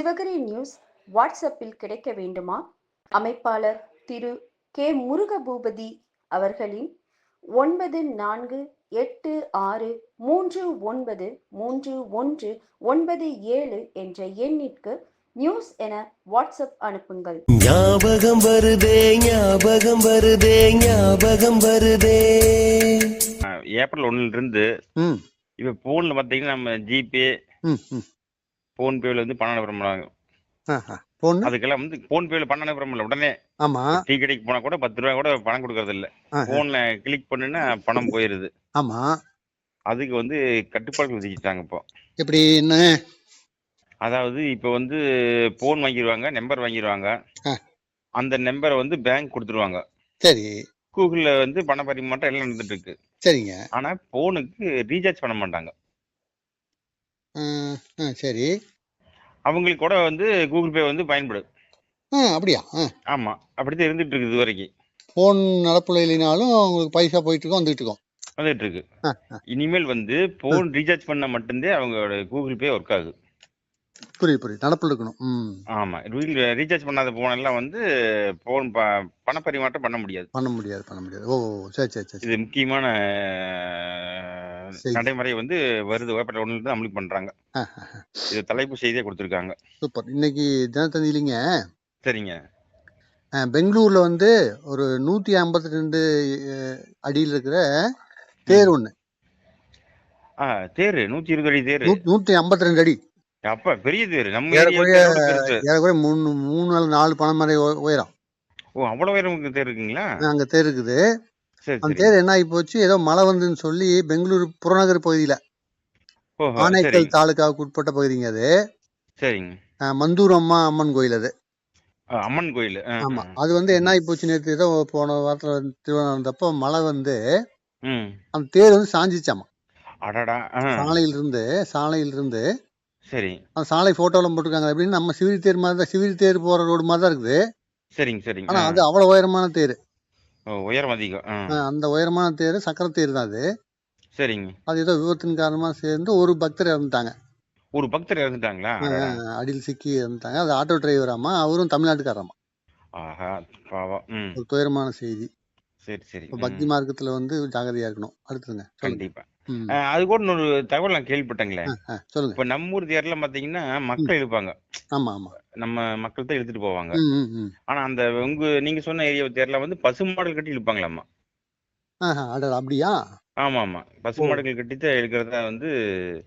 Sivagiri news வாட்ஸ்அப்பில் கிடைக்க வேண்டுமா? அமைப்பாளர் திரு. கே. முருகபூபதி அவர்களின் ஒன்பது நான்கு எட்டு ஆறு மூன்று ஒன்பது மூன்று ஒன்று ஒன்பது ஏழு என்ற எண்ணிற்கு நியூஸ் என வாட்ஸ்அப் அனுப்புங்கள். ஞாபகம் வருதே ஞாபகம் வருதே ஞாபகம் வருதே. ஏப்ரல் ஒண்ணுல இருந்து இப்ப போன்ல பாத்தீங்கன்னா நம்ம ஜிபே ம் ம் போன் பேல வந்து பணம் அனுப்புற முடியும் அதுக்கெல்லாம் வந்து போன் பேல பணம் அனுப்புற முடியல உடனே ஆமா. டீ கடைக்கு போனா கூட பத்து ரூபாய் கூட பணம் கொடுக்கறது இல்ல. போன்ல கிளிக் பண்ணுனா பணம் போயிருது. ஆமா. அதுக்கு வந்து கட்டுப்பாடுகள் விதிச்சிட்டாங்க இப்போ. எப்படி என்ன? அதாவது இப்ப வந்து போன் வாங்கிடுவாங்க நம்பர் வாங்கிடுவாங்க. அந்த நம்பரை வந்து பேங்க் கொடுத்துருவாங்க. சரி. கூகுள்ல வந்து பண பரிமாற்றம் எல்லாம் நடந்துட்டு இருக்கு. சரிங்க. ஆனா போனுக்கு ரீசார்ஜ் பண்ண மாட்டாங்க. சரி. அவங்களுக்கு கூட வந்து கூகுள் பே வந்து பயன்படும். அப்படியா? ஆமா அப்படித்தான் இருந்துட்டு இருக்குது இது வரைக்கும் ஃபோன் நடப்புல இல்லைனாலும் உங்களுக்கு பைசா போயிட்டு இருக்கோம் வந்துட்டு இருக்கோம் வந்துட்டு இருக்கு. இனிமேல் வந்து போன் ரீசார்ஜ் பண்ண மட்டும்தான் அவங்களோட கூகுள் பே ஒர்க் ஆகுது. புரியுது புரியுது. நடப்புல இருக்கணும். ஆமா ரீசார்ஜ் பண்ணாத போன் எல்லாம் வந்து போன் பண பரிமாற்றம் பண்ண முடியாது. பண்ண முடியாது பண்ண முடியாது. ஓ சரி சரி சரி. இது முக்கியமான. நடைமுறை வந்து வருது. ஒண்ணுல இருந்து அமலுக்கு பண்றாங்க. இது தலைப்பு செய்தியா கொடுத்துருக்காங்க. சூப்பர். இன்னைக்கு தினத்தந்தியிலிங்க சரிங்க. ஆ, பெங்களூர்ல வந்து ஒரு நூத்தி ஐம்பத்தி ரெண்டு அடியில் இருக்கிற தேர் ஒண்ணு. தேரு. நூத்தி இருபது அடி தேரு. நூத்தி ஐம்பத்தி ரெண்டு அடி. அப்பா பெரிய தேரு. நம்ம ஏறக்குறைய மூணு மூணு நாலு நாலு பணம் மாதிரி உய- உயரம். ஓ அவ்வளவு உயரம் தேர் இருக்குங்களா? அங்க தேர் இருக்குது. அந்த தேர் என்ன ஆகி போச்சு? ஏதோ மழை வந்துன்னு சொல்லி பெங்களூரு புறநகர் பகுதியில ஆனைக்கல் சரிங்க. தாலுகாவுக்கு உட்பட்ட பகுதிங்க அது. சரிங்க. மந்தூர் அம்மா அம்மன் கோயில் அது. அம்மன் கோயில். ஆமா. அது வந்து என்ன ஆகி போச்சு நேற்று? ஏதோ போன வாரத்துல திருவண்ணாமலை வந்தப்போ மழை வந்து அந்த தேர் வந்து சாஞ்சிச்சாமா? அடடா சாலையில இருந்து சாலையில இருந்து சரி. அந்த சாலை போட்டோலாம் போட்டிருக்காங்க அப்படின்னு நம்ம சிவிரி தேர் மாதிரி தான் சிவிரி தேர் போற ரோடு மாதிரி தான் இருக்குது. சரிங்க சரிங்க. ஆனா. அது அவ்வளவு உயரமான தேர். உயரம் அதிகம். ஆ. அந்த உயரமான தேர் சக்கர தேர் தான் அது. சரிங்க. அது ஏதோ விபத்தின் காரணமா சேர்ந்து ஒரு பக்தர் இறந்துட்டாங்க. ஒரு பக்தர் இறந்துட்டாங்களா? அடடா. அஹ் அடியில் சிக்கி இறந்துட்டாங்க. அது ஆட்டோ டிரைவராமா அவரும் தமிழ்நாட்டுக்காரமா ஆஹா பாவம். ம். ஒரு துயரமான செய்தி. சரி சரி. இப்ப ம், பக்தி மார்க்கத்துல வந்து ஜாகிரதையா இருக்கணும். அடுத்துங்க சொல்லுங்க. கண்டிப்பா. அது கூட இன்னொரு தகவல் நான் கேள்விப்பட்டேங்களே. அஹ் அஹ் சொல்லுங்க. இப்ப நம்ம ஊர் தேர்லாம் பாத்தீங்கன்னா மக்கள் இழுப்பாங்க ஆமா ஆமா. நம்ம மக்கள் தான் இழுத்துட்டு போவாங்க. ஆனா அந்த உங்க நீங்க சொன்ன ஏரியா தேர்ல வந்து பசுமாடல் கட்டி இழுப்பாங்களாமா? அப்படியா? ஆமா ஆமா பசுமாடுகள் கட்டி தான் இழுக்கிறதா வந்து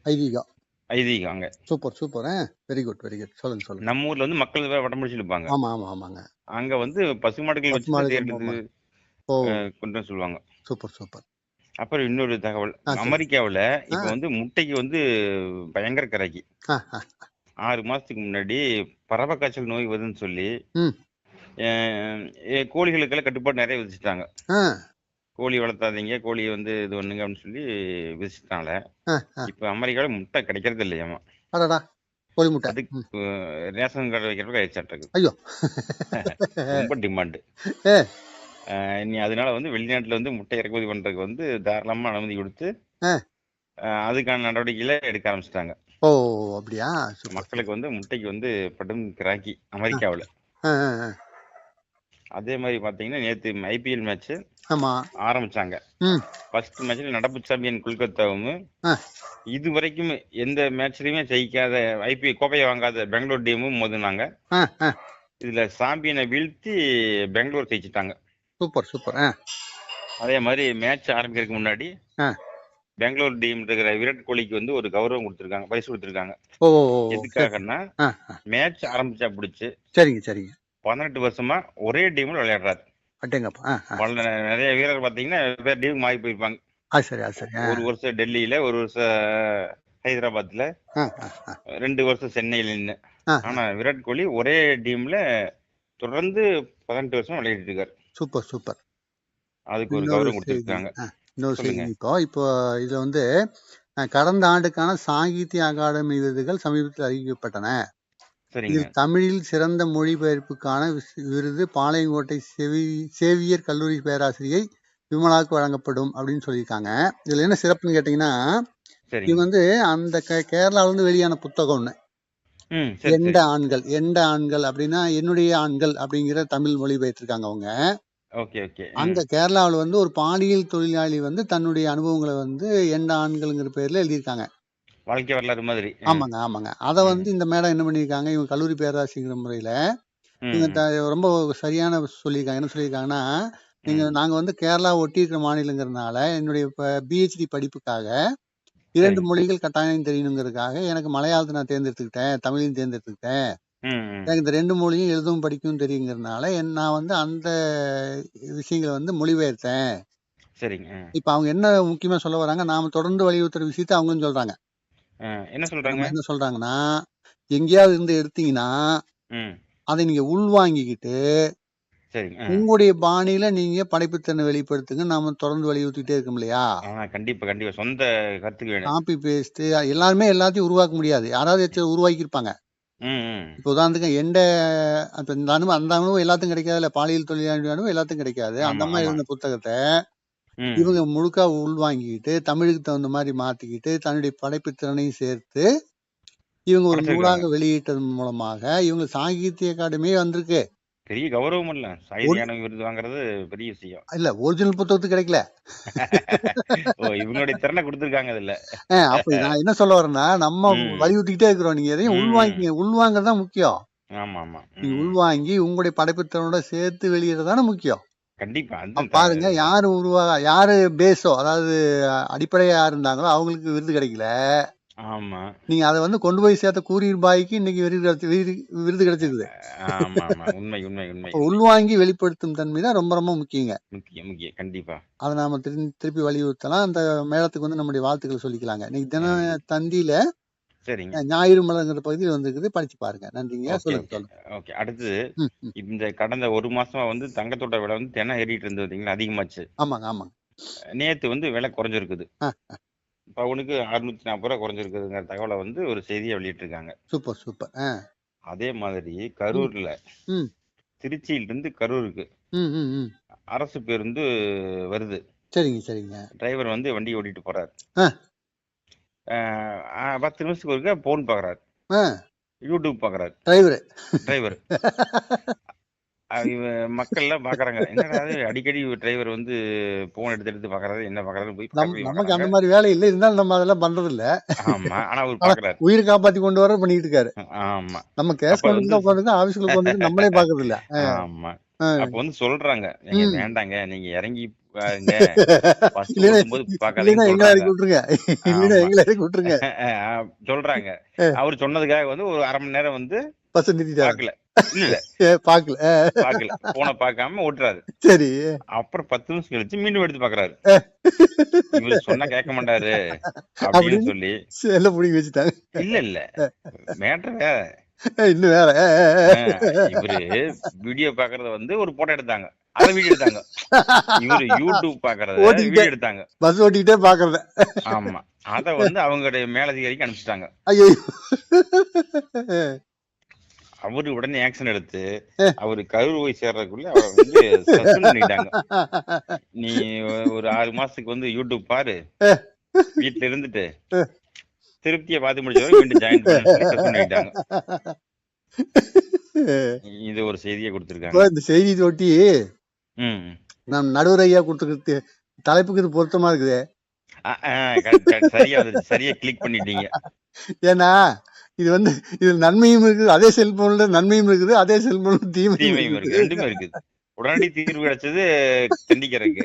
ஐதீகம். ஐதீகம் அங்க. Super super. Very good very good. சொல்லுங்க சொல்லுங்க. நம்ம ஊர்ல வந்து மக்கள் தான் வடம் பிடிச்சு இழுப்பாங்க. ஆமா ஆமா ஆமாங்க. அங்க வந்து வச்சு. இழுத்து, ஓ. அஹ், கொண்டு சொல்லுவாங்க. Super super. அப்புறம் இன்னொரு தகவல். அமெரிக்காவுல இப்ப. வந்து முட்டைக்கு வந்து பயங்கர கரைக்கு. ஆறு மாசத்துக்கு முன்னாடி பறவை காய்ச்சல் நோய் வருதுன்னு சொல்லி கோழிகளுக்கெல்லாம் கட்டுப்பாடு நிறைய விதிச்சிட்டாங்க. கோழி வளர்த்தாதீங்க கோழியை வந்து இது பண்ணுங்க அப்படின்னு சொல்லி விதிச்சிட்டாங்க. ஆஹ், ஆஹ். இப்ப அமெரிக்கால முட்டை கிடைக்கிறது இல்லையாமா கோழி முட்டை. அதுக்கு ரேஷன் கார்டு வைக்கிறதுக்கு ஐயோ. ரொம்ப டிமாண்டு. நீ அதனால வந்து வெளிநாட்டுல வந்து முட்டை இறக்குமதி பண்றதுக்கு வந்து தாராளமா அனுமதி கொடுத்து அதுக்கான நடவடிக்கைகளை எடுக்க ஆரம்பிச்சிட்டாங்க. ஓ அப்படியா? மக்களுக்கு வந்து முட்டைக்கு வந்து படும் கிராக்கி அமெரிக்காவுல. அதே மாதிரி பாத்தீங்கன்னா நேத்து ஐபிஎல் மேட்ச் ஆமா. ஆரம்பிச்சாங்க. ஃபர்ஸ்ட் மேட்ச்ல நடப்பு சாம்பியன் கொல்கத்தாவும். இது வரைக்கும் எந்த மேட்ச்லயுமே ஜெயிக்காத ஐபிஎல் கோப்பையை வாங்காத பெங்களூர் டீமும் மோதுனாங்க. இதுல சாம்பியனை வீழ்த்தி பெங்களூர் ஜெயிச்சிட்டாங்க. Super super. அதே மாதிரி மேட்ச் ஆரம்பிக்கிறதுக்கு முன்னாடி. பெங்களூர் டீம் இருக்கிற விராட் கோலிக்கு வந்து ஒரு கௌரவம் கொடுத்திருக்காங்க பரிசு கொடுத்திருக்காங்க. எதுக்காகன்னா. மேட்ச் ஆரம்பிச்சா பிடிச்சு சரிங்க சரிங்க. பதினெட்டு வருஷமா ஒரே டீம்ல விளையாடுறாரு. பல நிறைய வீரர் பாத்தீங்கன்னா வேற டீமுக்கு மாறி போயிருப்பாங்க. ஒரு வருஷம் டெல்லியில ஒரு வருஷம் ஹைதராபாத்ல. ரெண்டு வருஷம் சென்னையில நின்னு. ஆ, ஆனா விராட் கோலி ஒரே டீம்ல தொடர்ந்து பதினெட்டு வருஷம் விளையாடிட்டு இருக்காரு. Super super. அதுக்கு ஒரு கௌரவம் கொடுத்திருக்காங்க. இன்னொரு செய்தி. இப்போ இப்போ இதுல வந்து கடந்த ஆண்டுக்கான சாகித்ய அகாடமி விருதுகள் சமீபத்தில் அறிவிக்கப்பட்டன. இதில் தமிழில் சிறந்த மொழிபெயர்ப்புக்கான விருது பாளையங்கோட்டை செவி சேவியர் கல்லூரி பேராசிரியை விமலாவுக்கு வழங்கப்படும் அப்படின்னு சொல்லியிருக்காங்க. இதுல என்ன சிறப்புன்னு கேட்டீங்கன்னா இது வந்து அந்த கே- கேரளால இருந்து வெளியான புத்தகம் சரி எண்ட சரி. ஆண்கள் எண்ட ஆண்கள் அப்படின்னா என்னுடைய ஆண்கள் அப்படிங்கிற தமிழ் மொழி பெயர்த்திருக்காங்க அவங்க. அங்க கேரளாவில் வந்து ஒரு பாலியல் தொழிலாளி வந்து தன்னுடைய அனுபவங்களை வந்து எண்ட ஆண்கள்ங்கிற பேர்ல எழுதியிருக்காங்க. வாழ்க்கை வரலாறு மாதிரி. ஆமாங்க ஆமாங்க. அதை வந்து இந்த மேடம் என்ன பண்ணியிருக்காங்க? இவங்க கல்லூரி பேராசிரியர் முறையில இவங்க ரொம்ப சரியான சொல்லியிருக்காங்க. என்ன சொல்லியிருக்காங்கன்னா நீங்க. நாங்க வந்து கேரளா ஒட்டி இருக்கிற மாநிலங்கிறதுனால என்னுடைய பிஹெச்டி படிப்புக்காக இரண்டு மொழிகள் கட்டாயம் தெரியணுங்கிறதுக்காக எனக்கு மலையாளத்தை நான் தேர்ந்தெடுத்துக்கிட்டேன் தமிழையும் தேர்ந்தெடுத்துக்கிட்டேன். எனக்கு இந்த ரெண்டு மொழியும் எழுதவும் படிக்கவும் தெரியுங்கிறதுனால நான் வந்து அந்த விஷயங்களை வந்து மொழிபெயர்த்தேன். சரிங்க. இப்ப அவங்க என்ன முக்கியமா சொல்ல வராங்க நாம தொடர்ந்து வலியுறுத்துற விஷயத்த அவங்களும் சொல்றாங்க. என்ன சொல்றாங்க? என்ன சொல்றாங்கன்னா எங்கேயாவது இருந்து எடுத்தீங்கன்னா அதை நீங்க உள்வாங்கிக்கிட்டு சரிங்க. உங்களுடைய பாணியில நீங்க படைப்புத்திறனை வெளிப்படுத்துங்க. நாம தொடர்ந்து வலியுறுத்திட்டே இருக்கோம் இல்லையா? ஆ கண்டிப்பா கண்டிப்பா. சொந்த கருத்துக்கு வேணும். காப்பி பேஸ்ட் எல்லாருமே எல்லாத்தையும் உருவாக்க முடியாது. யாராவது உருவாக்கி இருப்பாங்க இப்போ உதாரணத்துக்கு எந்த அப்ப இந்த அனுபவம் அந்த அனுபவம் எல்லாத்துக்கும் கிடைக்காதுல்ல. பாலியல் தொழிலாளி அனுபவம் எல்லாத்துக்கும் கிடைக்காது. அந்த மாதிரி இருந்த புத்தகத்தை இவங்க முழுக்கா உள்வாங்கிக்கிட்டு தமிழுக்கு தகுந்த மாதிரி மாத்திக்கிட்டு தன்னுடைய படைப்பு திறனையும் சேர்த்து இவங்க ஒரு நூலாக வெளியிட்டதன் மூலமாக இவங்க சாகித்ய அகாடமியே வந்திருக்கு. பெரிய கௌரவம் இல்ல. சாகித்யான விருது வாங்குறது பெரிய விஷயம். இல்ல ஒரிஜினல் புத்தகத்துக்கு கிடைக்கல. ஓ இவங்களுடைய திறனை கொடுத்துருக்காங்க அஹ் அப்ப நான் என்ன சொல்ல வரேன்னா நம்ம வலியுறுத்திக்கிட்டே இருக்கிறோம். நீங்க எதையும் உள்வாங்கிங்க உள்வாங்கிறது தான் முக்கியம். ஆமா ஆமா நீங்க உள்வாங்கி உங்களுடைய படைப்புத்திறனோட சேர்த்து வெளியிடறதானே முக்கியம். கண்டிப்பா பாருங்க யாரு உருவா யாரு பேஸோ அதாவது அடிப்படையா இருந்தாங்களோ அவங்களுக்கு விருது கிடைக்கல. ஆமா. நீங்க அதை வந்து கொண்டு போய் சேர்த்த கூரியர் பாய்க்கு இன்னைக்கு விருது விருது கிடைச்சிருக்குது. உண்மை உண்மை உண்மை. உள்வாங்கி வெளிப்படுத்தும் தன்மை தான் ரொம்ப ரொம்ப முக்கியங்க. முக்கியம் முக்கியம். கண்டிப்பா. அதை நாம திருப்பி திருப்பி வலியுறுத்தலாம். அந்த மேளத்துக்கு வந்து நம்முடைய வாழ்த்துக்கள் சொல்லிக்கலாங்க. இன்னைக்கு தின தந்தியில சரிங்க. ஞாயிறு மலர்ங்கிற பகுதியில் வந்திருக்குது. படிச்சு பாருங்க. நன்றிங்க. சொல்லுங்க சொல்லுங்க. ஓகே. அடுத்து. இந்த கடந்த ஒரு மாசமா வந்து தங்கத்தோட விலை வந்து தினம் ஏறிட்டு இருந்தது பார்த்தீங்களா அதிகமாச்சு. ஆமாங்க ஆமாங்க. நேத்து வந்து விலை குறைஞ்சிருக்குது. பவுனுக்கு அறுநூத்தி நாற்பது ரூபா குறைஞ்சிருக்குதுங்கிற தகவலை வந்து ஒரு செய்தியை வெளியிட்டிருக்காங்க. Super super. ஆ. அதே மாதிரி கரூர்ல ம். திருச்சியிலிருந்து கரூருக்கு ம் ம் ம். அரசு பேருந்து வருது. சரிங்க சரிங்க. டிரைவர் வந்து வண்டி ஓட்டிட்டு போறாரு. ஆ. ஆஹ் பத்து நிமிஷத்துக்கு ஒருக்கா போன் பாக்குறாரு. ஆ. யூடியூப் பாக்குறாரு. டிரைவரு. டிரைவர். மக்கள் எல்லாம் பாக்குறாங்க. என்னடா அடிக்கடி டிரைவர் வந்து போன் எடுத்து எடுத்து பாக்குறாரு. என்ன பாக்குறாரு போய் நமக்கு அந்த மாதிரி வேலை இல்லை. இருந்தாலும் நம்ம அதெல்லாம் பண்றது இல்ல ஆமா ஆனா அவர் பாக்குறாரு. உயிர் காப்பாத்தி கொண்டு வர பண்ணிட்டு இருக்காரு. ஆமா. நம்ம கொண்டு வந்து உட்காந்துருக்கு ஆபீஸ்ல உட்காந்துருக்கு நம்மளே பாக்குறது இல்ல ஆமா. அப்ப வந்து சொல்றாங்க. நீங்க. வேண்டாங்க. நீங்க இறங்கி பாருங்க சொல்றாங்க. அவர் சொன்னதுக்காக வந்து ஒரு அரை மணி நேரம் வந்து பஸ் நிறுத்திட்டாரு. பாக்கல பாக்கல போனை பார்க்காம ஓட்டுறாரு. சரி. அப்புறம் பத்து நிமிஷம் கழிச்சு மீண்டும் எடுத்து பாக்குறாரு சொன்னா கேட்க மாட்டாரு அப்படின்னு சொல்லி. செல்ல பிடிங்கி வச்சுட்டாங்க. இல்ல இல்ல. வேற. இன்னும் வேற. இவரு வீடியோ பாக்குறத வந்து ஒரு போட்டோ எடுத்தாங்க. அத வீடியோ எடுத்தாங்க. இவரு யூடியூப் பாக்குறத வீடியோ எடுத்தாங்க. பஸ் ஓட்டிக்கிட்டே பாக்குறத ஆமா. அத வந்து அவங்களுடைய மேலதிகாரிக்கு அனுப்பிச்சிட்டாங்க. ஐயோ அவரு உடனே ஆக்ஷன் எடுத்து அவரு கரூர் போய் சேர்றதுக்குள்ள அவரை வந்து சஸ்பெண்ட் பண்ணிட்டாங்க. நீ ஒரு ஆறு மாசத்துக்கு வந்து யூடியூப் பாரு. வீட்டுல இருந்துட்டு திருப்தியை பார்த்து முடிச்ச வரை மீண்டும் ஜாயின் பண்ணிட்டாங்க. இது ஒரு செய்தியை கொடுத்திருக்காங்க. இந்த செய்தி ஒட்டி ம். நம் நடுவர் ஐயா கொடுத்துருக்கு தலைப்புக்கு இது பொருத்தமா இருக்குது. சரியா. சரியா கிளிக் பண்ணிட்டீங்க. ஏன்னா இது வந்து இது நன்மையும் இருக்குது அதே செல்போன்ல நன்மையும் இருக்குது அதே செல்போன்ல தீமையும் தீமையும் இருக்கு இருக்குது ரெண்டுமே இருக்குது. உடனடி தீர்வு கிடைச்சது தண்டிக்கிறதுக்கு.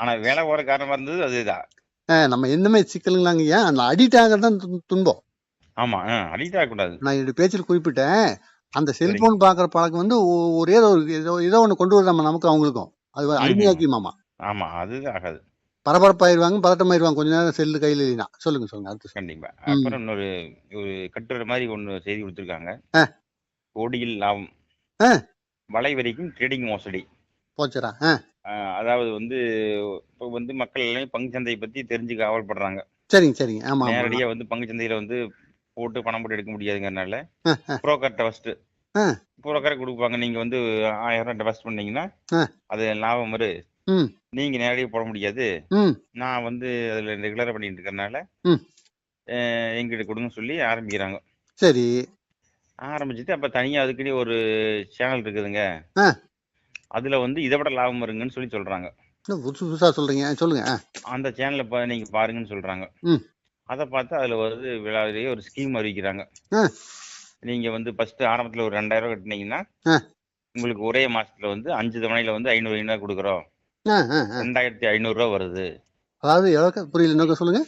ஆனா வேலை போற காரணமா இருந்தது அதுதான். நம்ம என்னமே சிக்கலுங்களாங்க ஏன்? அந்த அடிக்ட் ஆகிறது தான் துன்பம். ஆமா அடிக்ட் ஆகக்கூடாது. நான் என்னுடைய பேச்சில் குறிப்பிட்டேன் அந்த செல்போன் பாக்குற பழக்கம் வந்து ஒரே ஒரு ஏதோ ஏதோ ஒண்ணு கொண்டு வருதாமா நமக்கு அவங்களுக்கும். அது ம், ம். அடிமையாக்கியுமாமா ஆமா அது ஆகாது. பரபரப்பாயிருவாங்க பதட்டமாயிருவாங்க. கொஞ்ச நேரம் செல்லு கையில இல்லைனா சொல்லுங்க சொல்லுங்க. அடுத்து. கண்டிப்பா. அப்புறம் இன்னொரு ஒரு கட்டுரை மாதிரி ஒண்ணு செய்தி கொடுத்திருக்காங்க. கோடியில் லாபம். வலை வரைக்கும் ட்ரேடிங் மோசடி. ஆஹ் அதாவது வந்து இப்போ வந்து மக்கள் எல்லாம் பங்கு சந்தையை பத்தி தெரிஞ்சுக்க ஆவல்படுறாங்க சரிங்க சரிங்க. ஆமா நேரடியா வந்து பங்கு சந்தையில வந்து போட்டு பணம் போட்டு எடுக்க முடியாதுங்கறனால ஃபர்ஸ்ட் ஆ. புரோக்கரை கொடுப்பாங்க. நீங்க வந்து ஆயிரம் ரூபாய் டெபாசிட் பண்ணீங்கன்னா. அது லாபம் வரு ம் நீங்க நேரடியாக போட முடியாது ம் நான் வந்து அதுல ரெகுலரா பண்ணிட்டு இருக்கறனால ம். எங்கிட்ட கொடுங்க சொல்லி ஆரம்பிக்கிறாங்க சரி ஆரம்பிச்சுட்டு அப்ப தனியா அதுக்குன்னு ஒரு சேனல் இருக்குதுங்க ஆ. அதுல வந்து இதை விட லாபம் வருங்கன்னு சொல்லி சொல்றாங்க புதுசு புதுசா சொல்றீங்க சொல்லுங்க ஆ, அந்த சேனலை பா நீங்க பாருங்கன்னு சொல்றாங்க ம். அதை பார்த்து அதுல வந்து விழாவிலேயே ஒரு ஸ்கீம் அறிவிக்கிறாங்க ஆ. நீங்க வந்து ஃபர்ஸ்ட் ஆரம்பத்துல ஒரு ரெண்டாயிரம் ரூபாய் கட்டினீங்கன்னா ஆ. உங்களுக்கு ஒரே மாசத்துல வந்து அஞ்சு தவணையில வந்து ஐநூறு ஐநூறு கொடுக்குறோம் ஆ, ஆ, ஆ. ரெண்டாயிரத்தி ஐநூறு ரூபா வருது. அதாவது எவ்வளோ புரியல இன்னொரு சொல்லுங்க.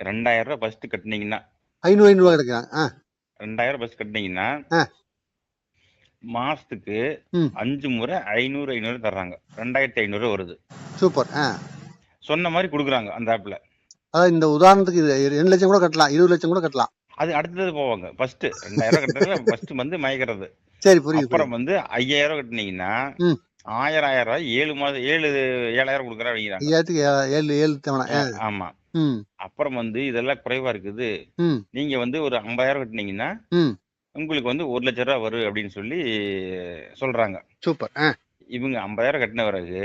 ரெண்டாயிரம் ரூபாய் ஃபர்ஸ்ட் கட்டினீங்கன்னா. ஐநூறு ஐநூறு ரூபா கிடைக்கிறாங்க ரெண்டாயிரம் ஃபர்ஸ்ட் கட்டினீங்கன்னா. மாசத்துக்கு. அஞ்சு முறை ஐநூறு ஐநூறு தர்றாங்க. ரெண்டாயிரத்தி ஐநூறு வருது. சூப்பர் சொன்ன மாதிரி கொடுக்குறாங்க அந்த ஆப்ல அதாவது இந்த உதாரணத்துக்கு இது ரெண்டு லட்சம் கூட கட்டலாம் இருபது லட்சம் கூட கட்டலாம். அது அடுத்தது போவாங்க. ஃபர்ஸ்ட் ரெண்டாயிரம் கட்டுறதுல ஃபர்ஸ்ட் வந்து மயக்கிறது. சரி புரியுது. அப்புறம் வந்து ஐயாயிரம் கட்டினீங்கன்னா. ஆயிரம் ஆயிரம் ரூபாய் ஏழு மாதம் ஏழு ஏழாயிரம் கொடுக்குறா அப்படிங்கிறாங்க. ஏழு ஏழு தவணை ஆ, ஆமா. அப்புறம் வந்து இதெல்லாம் குறைவா இருக்குது. நீங்க வந்து ஒரு ஐம்பதாயிரம் கட்டினீங்கன்னா உங்களுக்கு வந்து ஒரு லட்ச ரூபா வரும் அப்படின்னு சொல்லி சொல்றாங்க. சூப்பர். இவங்க ஐம்பதாயிரம் கட்டின பிறகு.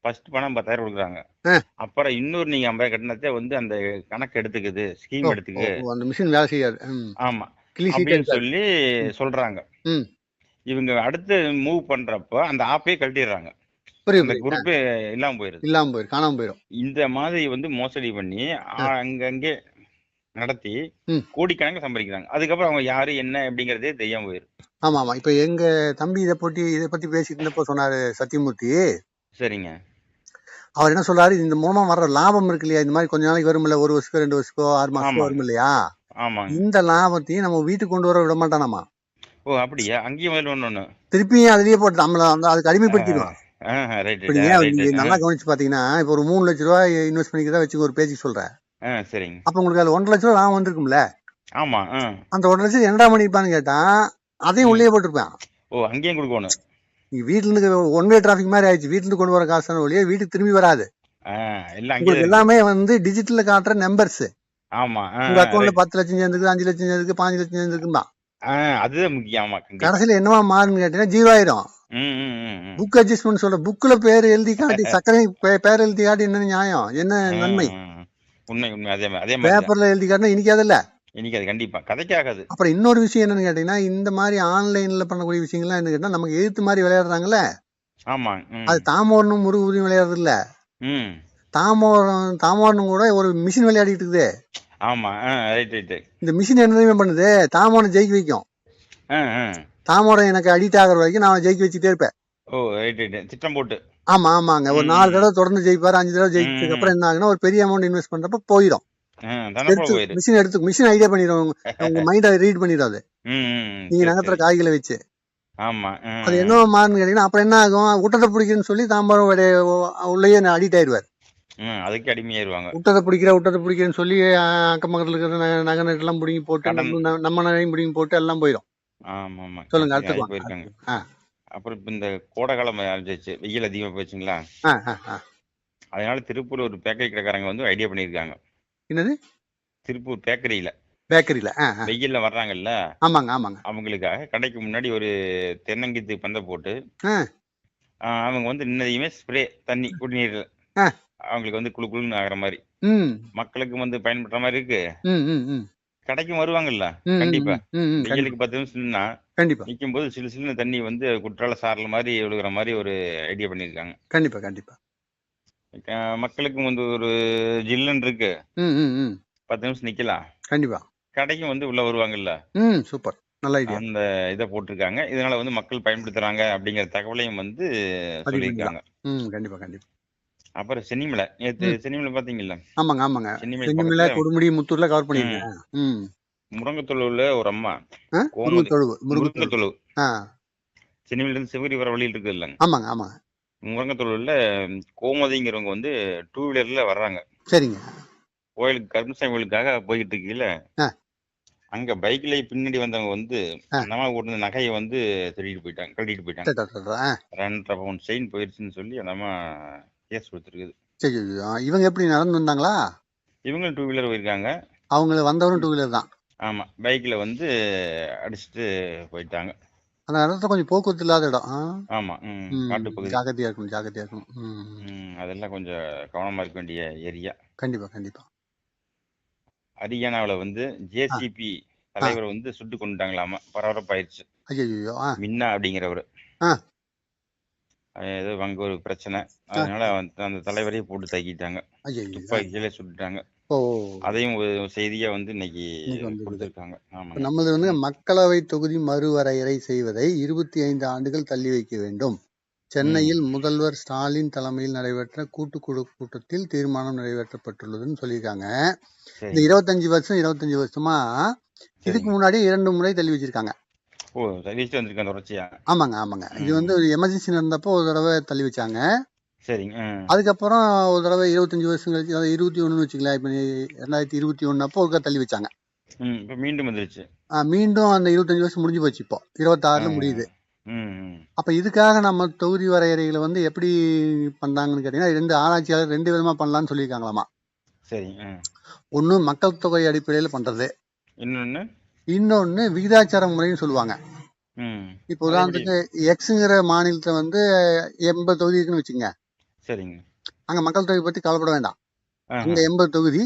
ஃபர்ஸ்ட் பணம் பத்தாயிரம் கொடுக்குறாங்க. அப்புறம் இன்னொரு நீங்க ஐம்பதாயிரம் கட்டினதே வந்து அந்த கணக்கு எடுத்துக்குது ஸ்கீம் எடுத்துக்கு அந்த மிஷின் வேலை செய்யாது. ஆமா. அப்படின்னு. சொல்லி சொல்றாங்க. இவங்க அடுத்து மூவ் பண்றப்ப அந்த ஆப்பே கழட்டிடுறாங்க. புரியுது. குரூப்பே இல்லாம போயிருது. இல்லாம போயிடும் காணாம போயிடும் இந்த மாதிரி வந்து மோசடி பண்ணி அங்கங்கே நடத்தி ம். கோடிக்கணக்கில் சம்பாதிக்கிறாங்க. அதுக்கப்புறம் அவங்க யாரு என்ன அப்படிங்கறதே தெரியாம போயிரு. ஆமா ஆமா இப்ப எங்க தம்பி இதை பத்தி இதை பத்தி பேசிட்டு இருந்தப்போ சொன்னாரு சத்தியமூர்த்தி. சரிங்க. அவர் என்ன சொல்றாரு? இந்த மூலமா வர்ற லாபம் இருக்கு இல்லையா? இந்த மாதிரி கொஞ்ச நாளைக்கு வரும்ல ஒரு வருஷத்துக்கு ரெண்டு வருஷத்துக்கோ ஆறு மாசத்துக்கோ. வரும் இல்லையா? இந்த லாபத்தையும் நம்ம வீட்டுக்கு கொண்டு வர விட மாட்டானாமா? ஓ அப்படியா? அங்கேயும் முதல்ல ஒண்ணு திருப்பியும் அதுலயே போட்டு நம்மள அந்த அதுக்கு அடிமைப்படுத்திடுவான் நல்லா கவனிச்சு பாத்தீங்கன்னா இப்ப ஒரு மூணு லட்ச ரூபாய் இன்வெஸ்ட் பண்ணிக்கிறதா வச்சுக்க ஒரு பேஜுக்கு சொல்றேன். சரிங்க. அப்ப உங்களுக்கு அதுல ஒன்றரை லட்ச ரூபா லாபம் வந்திருக்கும்ல? ஆமா அந்த ஒன்றரை லட்சம் என்னடா பண்ணிருப்பான்னு கேட்டா அதையும். உள்ளே போட்டிருப்பான். ஓ அங்கேயும் கொடுக்கணும். நீங்க வீட்டுல இருந்து ஒன் வே டிராபிக் மாதிரி ஆயிடுச்சு. வீட்டுல இருந்து கொண்டு வர காசு ஒழிய வீட்டுக்கு திரும்பி வராது. உங்களுக்கு எல்லாமே வந்து டிஜிட்டல்ல காட்டுற நம்பர்ஸ் ஆமா உங்க அக்கௌண்ட்ல. பத்து லட்சம் சேர்ந்துருக்கு அஞ்சு லட்சம் சேர்ந்துருக்கு பாஞ்சு லட்சம் சேர்ந்துருக்குமா ஆ அதுதான் முக்கியம். ஆமா கடைசியில என்னவா மாறுன்னு கேட்டீங்கன்னா ஜீரோ ஆயிரும் புக் அட்ஜஸ்ட்மெண்ட் சொல்ற புக்ல பேர் எழுதி காட்டி சக்கரை பேர் எழுதி காட்டி என்ன நியாயம்? என்ன நன்மை. உண்மை உண்மை. அதே அதே. பேப்பர்ல எழுதி காட்டினா இனிக்காதுல்ல இன்னைக்கு அது கண்டிப்பா. கதைக்காகாது அப்புறம் இன்னொரு விஷயம் என்னன்னு கேட்டீங்கன்னா இந்த மாதிரி ஆன்லைன்ல பண்ணக்கூடிய விஷயங்கள்லாம் என்ன கேட்டா நமக்கு எழுத்து மாதிரி விளையாடுறாங்கல்ல? ஆமா அது தாமோரனும் முருகுதியும் விளையாடுறது இல்ல தாமோரம் தாமோரனும் கூட ஒரு மிஷின் விளையாடிட்டு இருக்குது. ஆமா ஆ ரைட் ரைட் இந்த மிஷின் என்னதுமே பண்ணுது. தாமோரம் ஜெயிக்க வைக்கும். தாமோரம் எனக்கு அடிக்ட் ஆகுற வரைக்கும் நான் ஜெயிக்க வச்சுட்டே இருப்பேன். ஓ ரைட் ரைட் திட்டம் போட்டு. ஆமா ஆமாங்க. ஒரு. நாலு தடவை தொடர்ந்து ஜெயிப்பாரு அஞ்சு தடவை ஜெயிச்சதுக்கு. அப்புறம் என்ன ஆகுன்னா ஒரு பெரிய அமௌண்ட் இன்வெஸ்ட் பண்றப்ப போயிடும். மிஷின் எடுத்து மிஷின் ஐடியா பண்ணிடும். உங்க- மைண்டை ரீட் ம் நீங்க சரி. காய்களை வச்சு. ஆமா அது. என்ன மாறுன்னு கேட்டீங்கன்னா அப்புறம் என்ன ஆகும்? ஊட்டத்தை பிடிக்குன்னு சொல்லி தாம்பரம் உள்ளேயே அடிக்ட் ஆயிடுவார். அதுக்கு அடிமையாயிருவாங்க. ஊட்டத்தை பிடிக்கிற ஊட்டத்தை பிடிக்கிறேன்னு சொல்லி அக்கம் பக்கத்துல இருக்கிற நகை- நட்டெல்லாம் பிடிங்கி போட்டு. நம்ம நகையும் பிடிங்கி போட்டு எல்லாம் போயிடும். ஆமா ஆமா சொல்லுங்க, அடுத்து போயிருக்காங்க. அப்புறம் இப்ப இந்த கோடை காலம் ஆரம்பிச்சிச்சு வெயில் அதிகமா போச்சுங்களா? ஆ. அதனால திருப்பூர் ஒரு பேக்கரி கடைக்காரங்க வந்து ஐடியா பண்ணியிருக்காங்க. என்னது? திருப்பூர் பேக்கரியில பேக்கரியில. வெயில்ல வர்றாங்கல்ல? ஆமாங்க ஆமாங்க. அவங்களுக்காக கடைக்கு முன்னாடி ஒரு தென்னங்கீத்து பந்த போட்டு அவங்க வந்து நின்னதையுமே ஸ்ப்ரே தண்ணி குடிநீர் ஆ. அவங்களுக்கு வந்து குளு குளுன்னு ஆகிற மாதிரி. மக்களுக்கு வந்து பயன்படுற மாதிரி இருக்கு. கடைக்கும் வருவாங்கல்ல? கண்டிப்பா. வெயிலுக்கு பத்து நிமிஷம் நின்னா கண்டிப்பா. நிற்கும் போது சிலு சிலுன்னு தண்ணி வந்து குற்றால சாரல் மாதிரி விழுகிற மாதிரி ஒரு ஐடியா பண்ணியிருக்காங்க. கண்டிப்பா கண்டிப்பா. மக்களுக்கும் வந்து ஒரு ஜில்லுன்னு இருக்கு. பத்து நிமிஷம் நிக்கலாம் கண்டிப்பா. கடைக்கும் வந்து உள்ள வருவாங்கல்ல? சூப்பர். நல்ல ஐடியா. அந்த இதை போட்டிருக்காங்க. இதனால வந்து மக்கள் பயன்படுத்துறாங்க அப்படிங்கிற தகவலையும் வந்து சொல்லியிருக்காங்க. கண்டிப்பா கண்டிப்பா. அப்புறம் சென்னிமலை. நேத்து சென்னிமலை பாத்தீங்கல்ல? ஆமாங்க ஆமாங்க. சென்னிமலை கொடுமுடி முத்தூர்ல கவர் பண்ணிருக்கேன் ம். முருங்கத்தொழுவுல ஒரு அம்மா. ஆ? கோமதி முருகத்தொழுவு முருகத்தொழுவு முருங்கத்தொழு ஆ. சென்னிமலையில இருந்து சிவகிரி வர வழியில் இருக்கு இல்லைங்க ஆமாங்க. ஆமாங்க முருங்கத்தொழுவுல கோமதிங்கிறவங்க வந்து டூ வீலர்ல வர்றாங்க. சரிங்க. கோயிலுக்கு கருமசாமி கோயிலுக்காக போய்கிட்டு இருக்கீங்கள. அங்க பைக்ல பின்னாடி வந்தவங்க வந்து அம்மா ஓட்டுன நகையை வந்து திருடிட்டு போயிட்டாங்க கழட்டிட்டு போயிட்டாங்க. ரெண்டரை பவுன் செயின் போயிருச்சுன்னு சொல்லி அந்த அம்மா கேஸ் கொடுத்துருக்குது. சரி சரி. ஆ, இவங்க எப்படி நடந்து வந்தாங்களா? இவங்களும் டூ வீலர் போயிருக்காங்க. அவங்கள வந்தவரும் டூ வீலர் தான். ஆமா பைக்ல வந்து அடிச்சுட்டு போயிட்டாங்க. அந்த இடத்துல கொஞ்சம் போக்குவரத்து இல்லாத இடம். ஆ? ஆமா ம், காட்டுப்பகுதி ஜாக்கிரதையா இருக்கணும் ஜாக்கிரதையா இருக்கணும். ம், ம், அதெல்லாம் கொஞ்சம் கவனமா இருக்க வேண்டிய ஏரியா. கண்டிப்பா கண்டிப்பா. ஹரியானாவில் வந்து ஜேசிபி தலைவர் வந்து சுட்டு கொண்டுட்டாங்களாமா பரபரப்பாயிருச்சு. ஐயோ ஆ. மின்னா அப்படிங்கிறவரு. ஆ. ஏதோ அங்க ஒரு பிரச்சனை. அதனால அந்த தலைவரையே போட்டு தக்கிட்டாங்க. துப்பாக்கியிலே சுட்டுட்டாங்க. அதையும் ஒரு செய்தியா வந்து இன்னைக்கு. கொடுத்துருக்காங்க. நம்மளது வந்து மக்களவை தொகுதி மறுவரையறை செய்வதை இருபத்தி ஐந்து ஆண்டுகள் தள்ளி வைக்க வேண்டும். சென்னையில் முதல்வர் ஸ்டாலின் தலைமையில் நடைபெற்ற கூட்டுக்குழு கூட்டத்தில் தீர்மானம் நிறைவேற்றப்பட்டுள்ளதுன்னு சொல்லியிருக்காங்க. இந்த இருபத்தஞ்சு வருஷம் இருபத்தஞ்சு வருஷமா இதுக்கு முன்னாடி இரண்டு முறை தள்ளி வச்சிருக்காங்க. ஓ சர்வீஸ் வந்திருக்கேன் தொடர்ச்சியா? ஆமாங்க ஆமாங்க. இது வந்து ஒரு எமர்ஜென்சி நடந்தப்போ ஒரு தடவை தள்ளி வச்சாங்க. சரிங்க. அதுக்கப்புறம் ஒரு தடவை இருபத்தஞ்சு வருஷம் கழிச்சு அதாவது இருபத்தி ஒண்ணுன்னு வச்சுக்கலாம் இப்போ ரெண்டாயிரத்தி இருபத்தி ஒண்ணு அப்போ ஒருக்கா தள்ளி வச்சாங்க. இப்ப மீண்டும் வந்துருச்சு. மீண்டும் அந்த இருபத்தஞ்சு வருஷம் முடிஞ்சு போச்சு இப்போ. இருபத்தாறுல. முடியுது. அப்ப இதுக்காக நம்ம தொகுதி வரையறைகளை வந்து எப்படி பண்றாங்கன்னு கேட்டீங்கன்னா ரெண்டு ஆராய்ச்சியாளர் ரெண்டு விதமா பண்ணலாம்னு சொல்லியிருக்காங்களாமா. ஆ. ஒண்ணு மக்கள் தொகை அடிப்படையில பண்றது. இன்னொன்னு? இன்னொன்னு விகிதாச்சார முறைன்னு சொல்லுவாங்க. இப்போ? உதாரணத்துக்கு எக்ஸுங்கிற மாநிலத்துல வந்து எண்பது தொகுதி இருக்குன்னு வச்சுங்க சரிங்க. அங்க மக்கள் தொகை பத்தி கவலைப்பட வேண்டாம். அங்க எண்பது தொகுதி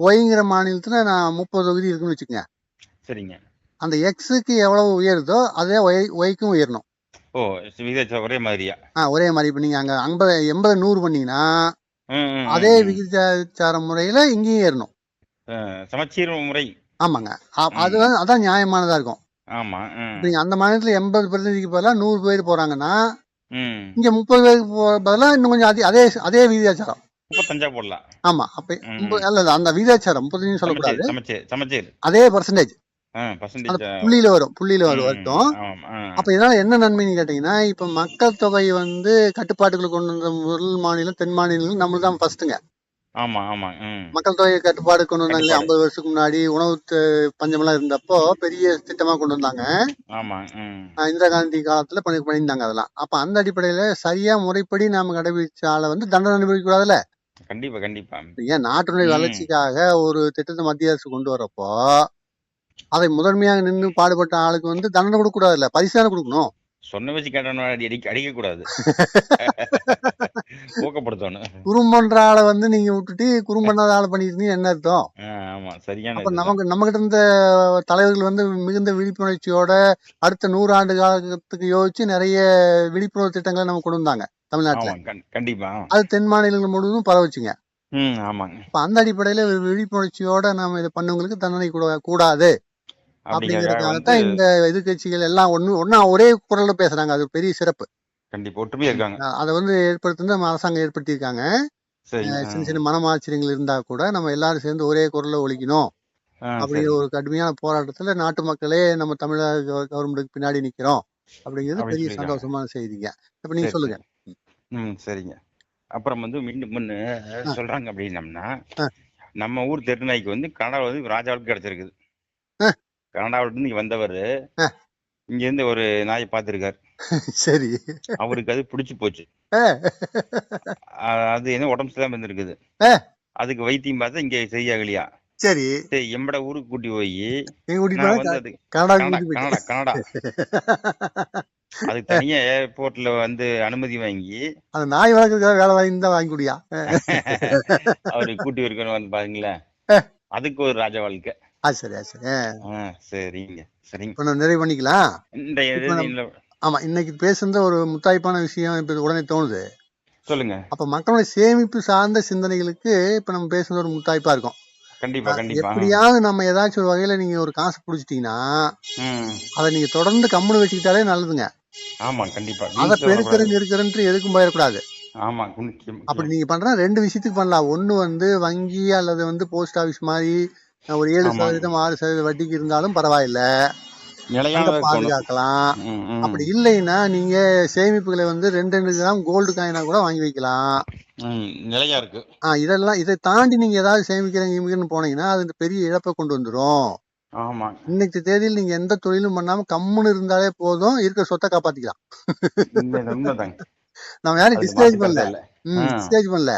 ஒய்ங்கிற மாநிலத்துல நான் முப்பது தொகுதி இருக்குன்னு வச்சுக்கோங்க. சரிங்க. அந்த எக்ஸுக்கு எவ்வளவு உயருதோ அதே ஒய் ஒய்க்கும் உயரணும். ஓ விகிதாச்சாரம் ஒரே மாதிரியா? ஆ ஒரே மாதிரி. இப்போ நீங்க அங்க ஐம்பது எண்பது நூறு பண்ணீங்கன்னா அதே. விகிதாச்சார முறையில இங்கேயும் ஏறணும். சமச்சீர் முறை. ஆமாங்க. அது வந்து அதான் நியாயமானதா இருக்கும். ஆமா நீங்க அந்த மாநிலத்துல எண்பது பிரதிநிதிக்கு பதிலாக நூறு பேர் போறாங்கன்னா இங்க முப்பது பேருக்கு போ- பதிலா இன்னும் கொஞ்சம் அதே அதே விகிதாச்சாரம். முப்பத்தஞ்சா போடலாம். ஆமா அப்ப இல்ல, அந்த விகிதாச்சாரம் முப்பத்தஞ்சு சொல்லக்கூடாது அதே பர்சன்டேஜ் புள்ளியில வரும் புள்ளியில வரும் வரட்டும். அப்ப இதனால என்ன நன்மைன்னு கேட்டீங்கன்னா இப்ப மக்கள் தொகை வந்து கட்டுப்பாட்டுக்குள்ள கொண்டு வந்த முதல் மாநிலம் தென் மாநிலம் நம்மளுக்கு தான் ஃபர்ஸ்ட்டுங்க ஆமா ஆமா ம். மக்கள் தொகை கட்டுப்பாடு கொண்டு வந்தாங்க. ஐம்பது வருஷத்துக்கு முன்னாடி உணவு த- பஞ்சமெல்லாம் இருந்தப்போ பெரிய திட்டமா கொண்டு வந்தாங்க. ஆமா இந்திரா காந்தி காலத்துல பண்ணி பண்ணியிருந்தாங்க அதெல்லாம். அப்ப அந்த அடிப்படையில சரியா முறைப்படி நாம கடைபிடிச்ச ஆளை வந்து தண்டனை அனுபவிக்க கூடாதுல்ல கண்டிப்பா கண்டிப்பா. ஏன் நாட்டினுடைய. வளர்ச்சிக்காக ஒரு திட்டத்தை மத்திய அரசு கொண்டு வரப்போ அதை முதன்மையாக நின்று பாடுபட்ட ஆளுக்கு வந்து தண்டனை கொடுக்க கூடாதுல்ல பரிசு தானே கொடுக்கணும். சொன்ன வச்சு கேட்டவன அடி அடிக்க அடிக்க கூடாது ஊக்கப்படுத்தணும். குறும்பன்ற ஆளை வந்து நீங்க விட்டுட்டு குறும்பண்ணாத ஆளை பண்ணிருந்தீங்க என்ன அர்த்தம்? ஆமா சரியான. நமக்கு நம்ம கிட்ட இருந்த தலைவர்கள் வந்து மிகுந்த விழிப்புணர்ச்சியோட அடுத்த நூறு ஆண்டு காலத்துக்கு யோசிச்சு நிறைய விழிப்புணர்வு திட்டங்களை நம்ம கொண்டு வந்தாங்க தமிழ்நாட்டுல. கண்டிப்பா. அது தென் மாநிலங்கள் முழுவதும் பரவச்சுங்க. ஆமாங்க. அந்த அடிப்படையில விழிப்புணர்ச்சியோட நாம இதை பண்ணவங்களுக்கு தண்டனை கூட கூடாது. அப்படிங்கறதுக்காகத்தான் வந்து இந்த எதிர்க்கட்சிகள் எல்லாம் ஒண்ணு ஒண்ணா ஒரே குரல்ல பேசுறாங்க. அது பெரிய சிறப்பு. கண்டிப்பா ஒற்றுமையா இருக்காங்க. அதை வந்து ஏற்படுத்தி நம்ம அரசாங்கம் ஏற்படுத்தியிருக்காங்க. சின்ன சின்ன மனமாச்சரியங்கள் இருந்தா கூட நம்ம எல்லாரும் சேர்ந்து ஒரே குரல்ல ஒழிக்கணும் அப்படிங்கிற ஒரு கடுமையான போராட்டத்துல நாட்டு மக்களே நம்ம தமிழக கவர்மெண்ட்டுக்கு பின்னாடி நிக்கிறோம். அப்படிங்கிறது அப்படி பெரிய. சந்தோஷமான செய்திங்க. இப்ப நீங்க சொல்லுங்க. ம் சரிங்க. அப்புறம் வந்து மீண்டும் முன்னு சொல்றாங்க அப்படின்னம்னா. நம்ம ஊர் தெருநாய்க்கு வந்து கனடாவில் வந்து ராஜாவுக்கு கிடைச்சிருக்குது. கனடாவில இருந்து இங்க வந்தவர். இங்க இருந்து ஒரு நாயை பார்த்திருக்காரு சரி. அவருக்கு அது பிடிச்சு போச்சு. அது என்ன உடம்பு சரியில்லாம இருந்திருக்குது. அதுக்கு வைத்தியம் பார்த்தா இங்க சரியாகலையா? சரி. சரி எம்பட ஊருக்கு கூட்டி போய் கனடா கனடா அதுக்கு தனியா ஏர்போர்ட்ல வந்து அனுமதி வாங்கி அந்த நாய் வளர்க்கறதுக்காக வேலை வாங்கி தான் வாங்கி குடியா? அவரு கூட்டி இருக்கணும் வந்து பாருங்களேன் அதுக்கு ஒரு ராஜ வாழ்க்கை. ஆ சரி ஆ சரி. ஆ, சரிங்க சரிங்க. இப்ப நம்ம நிறைவு பண்ணிக்கலாம் இந்த இப்ப நம்ம- இதுல- ஆமா இன்னைக்கு பேசுனது ஒரு முத்தாய்ப்பான விஷயம் இப்ப உடனே தோணுது. சொல்லுங்க. அப்ப மக்களுடைய சேமிப்பு சார்ந்த சிந்தனைகளுக்கு இப்ப நம்ம பேசுனது ஒரு முத்தாய்ப்பா இருக்கும். கண்டிப்பா கண்டிப்பா. எப்படியாவது நம்ம ஏதாச்சும் ஒரு வகையில நீங்க ஒரு காசு புடிச்சிட்டீங்கன்னா ம். அதை நீங்க தொடர்ந்து கம்முனு வச்சுக்கிட்டாலே நல்லதுங்க. ஆமா கண்டிப்பா. அதை பெருக்கிறேன் வரக்கூடாது. இருக்கிறேன்ட்டு எதுக்கும் போயிடக்கூடாது. ஆமா முக்கியம், அப்படி. நீங்க பண்ற ரெண்டு விஷயத்துக்கு பண்ணலாம். ஒண்ணு வந்து வங்கி அல்லது வந்து போஸ்ட் ஆபீஸ் மாதிரி ஒரு ஏழு. சதவீதம் ஆறு சதவீதம் வட்டிக்கு இருந்தாலும் பரவாயில்ல. பாதுகாக்கலாம். அப்படி இல்லைன்னா நீங்க சேமிப்புகளை வந்து ரெண்டு ரெண்டு கிராம் கோல்டு காயினா கூட வாங்கி வைக்கலாம். நிலையா இருக்கு. ஆஹ் இதெல்லாம் இதை தாண்டி நீங்க ஏதாவது சேமிக்கிறீங்க இமிக்கிறன்னு போனீங்கன்னா அது பெரிய இழப்பை கொண்டு வந்துரும். ஆமா. இன்னைக்கு தேதியில் நீங்க எந்த தொழிலும் பண்ணாம கம்முன்னு இருந்தாலே போதும் இருக்கிற சொத்தை காப்பாத்திக்கலாம். நம்ம யாரும் டிஸ்கரேஜ் பண்ணல. டிஸ்கரேஜ் பண்ணல.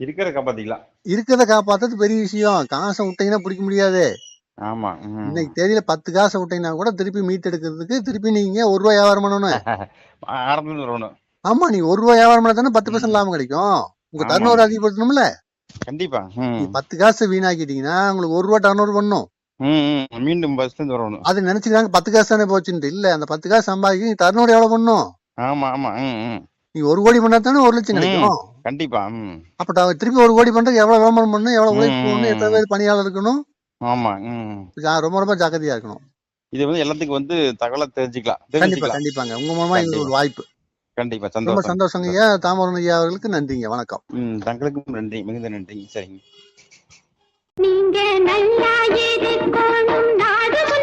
இருக்கிற காப்பாத்திக்கலாம். இருக்கிறத காப்பாத்துறது பெரிய விஷயம். காசை விட்டீங்கன்னா பிடிக்க முடியாது. ஆமா. இன்னைக்கு தேதியில பத்து காசை விட்டீங்கன்னா கூட திருப்பி மீட்டெடுக்கிறதுக்கு திருப்பி நீங்க ஒரு ரூபாய் வியாபாரம் பண்ணணும். ஆமா நீங்க ஒரு ரூபாய் வியாபாரம் பண்ணா தானே பத்து பர்சன்ட் லாபம் கிடைக்கும். உங்க. டர்ன் அதிகப்படுத்தணும்ல. கண்டிப்பா. நீ பத்து காசு வீணாக்கிட்டீங்கன்னா உங்களுக்கு ஒரு ரூபா டர்ன் பண்ணும். மீண்டும் இருந்து வரணும். அது நினைச்சுக்கிறாங்க பத்து காசு தானே போச்சுன்ட்டு. இல்ல அந்த பத்து காசு சம்பாதிக்க நீ தரணும் எவ்வளவு பண்ணும். ஆமா ஆமா. நீ ஒரு கோடி பண்ணா தானே ஒரு லட்சம் கிடைக்கும். கண்டிப்பா. அப்ப திருப்பி ஒரு கோடி பண்றதுக்கு எவ்வளவு விளம்பரம் பண்ணணும் எவ்வளவு உழைப்பு. போகணும் எத்தனை பேர் பணியாளர் இருக்கணும். ஆமா ரொம்ப ரொம்ப ஜாக்கிரதையா இருக்கணும். இது வந்து எல்லாத்துக்கும் வந்து தகவலா தெரிஞ்சுக்கலாம் கண்டிப்பா கண்டிப்பாங்க. உங்க மூலமா எங்களுக்கு ஒரு வாய்ப்பு. கண்டிப்பா ரொம்ப சந்தோஷம். சந்தோஷங்க ஐயா. தாமரன் ஐயா அவர்களுக்கு நன்றிங்க. வணக்கம். ம் தங்களுக்கும் நன்றி. மிகுந்த நன்றி சரிங்க. நீங்க நல்லா இருக்கணும்.